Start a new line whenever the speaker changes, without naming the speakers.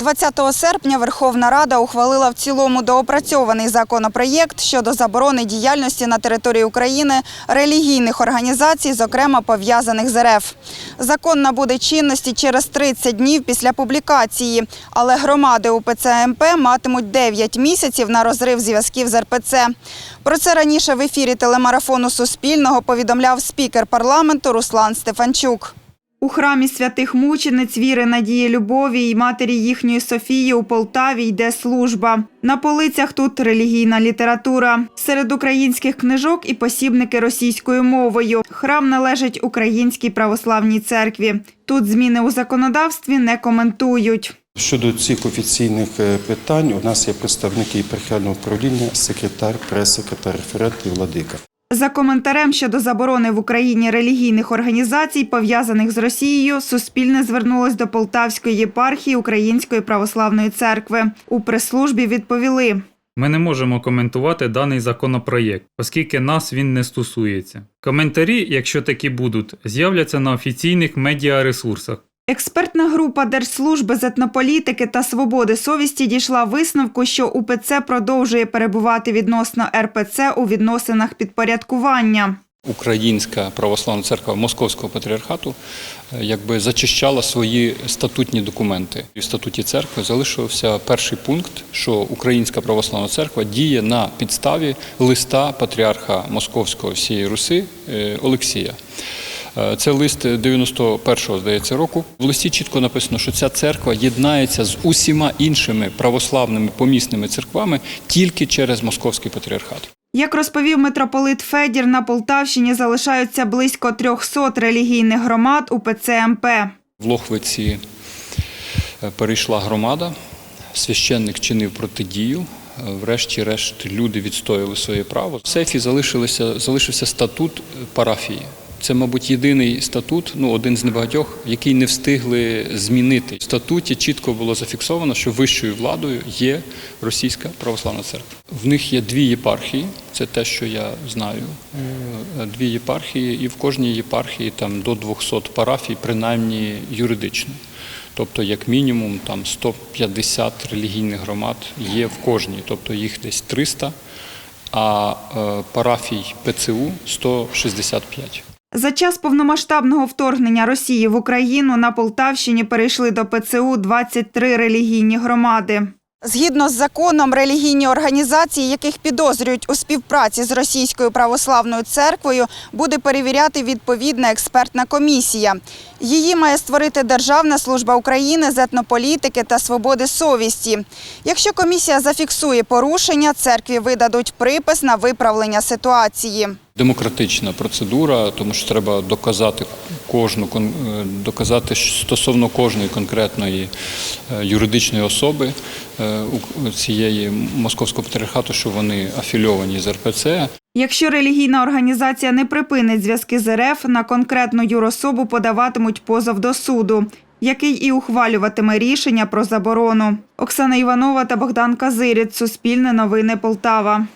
20 серпня Верховна Рада ухвалила в цілому доопрацьований законопроєкт щодо заборони діяльності на території України релігійних організацій, зокрема пов'язаних з РФ. Закон набуде чинності через 30 днів після публікації, але громади УПЦ МП матимуть 9 місяців на розрив зв'язків з РПЦ. Про це раніше в ефірі телемарафону Суспільного повідомляв спікер парламенту Руслан Стефанчук. У храмі святих мучениць віри Надії Любові і матері їхньої Софії у Полтаві йде служба. На полицях тут релігійна література. Серед українських книжок і посібники російською мовою. Храм належить Українській православній церкві. Тут зміни у законодавстві не коментують.
Щодо цих офіційних е, питань, у нас є представники єпархіального управління, секретар, прес-секретар, референт і владика.
За коментарем щодо заборони в Україні релігійних організацій, пов'язаних з Росією, Суспільне звернулось до Полтавської єпархії Української православної церкви. У прес-службі відповіли.
Ми не можемо коментувати даний законопроєкт, оскільки нас він не стосується. Коментарі, якщо такі будуть, з'являться на офіційних медіаресурсах.
Експертна група Держслужби з етнополітики та свободи совісті дійшла висновку, що УПЦ продовжує перебувати відносно РПЦ у відносинах підпорядкування.
Українська православна церква Московського патріархату е, якби зачищала свої статутні документи. В статуті церкви залишився перший пункт, що Українська православна церква діє на підставі листа патріарха Московського всієї Руси е, Олексія. Е, Це лист 91-го, здається, року. В листі чітко написано, що ця церква єднається з усіма іншими православними помісними церквами тільки через московський патріархат.
Як розповів митрополит Федір, на Полтавщині залишаються близько 300 релігійних громад УПЦ МП.
В Лохвиці е, перейшла громада, священник чинив протидію. е, Врешті-решт люди відстояли своє право. В сейфі залишився статут парафії. Це, мабуть, єдиний статут, ну один з небагатьох, який не встигли змінити. В статуті чітко було зафіксовано, що вищою владою є Російська православна церква. В них є дві єпархії, це те, що я знаю. Е, Дві єпархії, і в кожній єпархії там до 200 парафій, принаймні юридично. Тобто, як мінімум, там 150 релігійних громад є в кожній, тобто їх десь 300, а е, парафій ПЦУ 165.
За час повномасштабного вторгнення Росії в Україну на Полтавщині перейшли до ПЦУ 23 релігійні громади. Згідно з законом, релігійні організації, яких підозрюють у співпраці з Російською православною церквою, буде перевіряти відповідна експертна комісія. Її має створити Державна служба України з етнополітики та свободи совісті. Якщо комісія зафіксує порушення, церкві видадуть припис на виправлення ситуації.
Демократична процедура, тому що треба доказати кожну е, доказати стосовно кожної конкретної е, юридичної особи е, цієї московського патріархату, що вони афільовані з РПЦ.
Якщо релігійна організація не припинить зв'язки з РФ, на конкретну юрособу подаватимуть позов до суду, який і ухвалюватиме рішення про заборону. Оксана Іванова та Богдан Казиріць. Суспільне новини Полтава.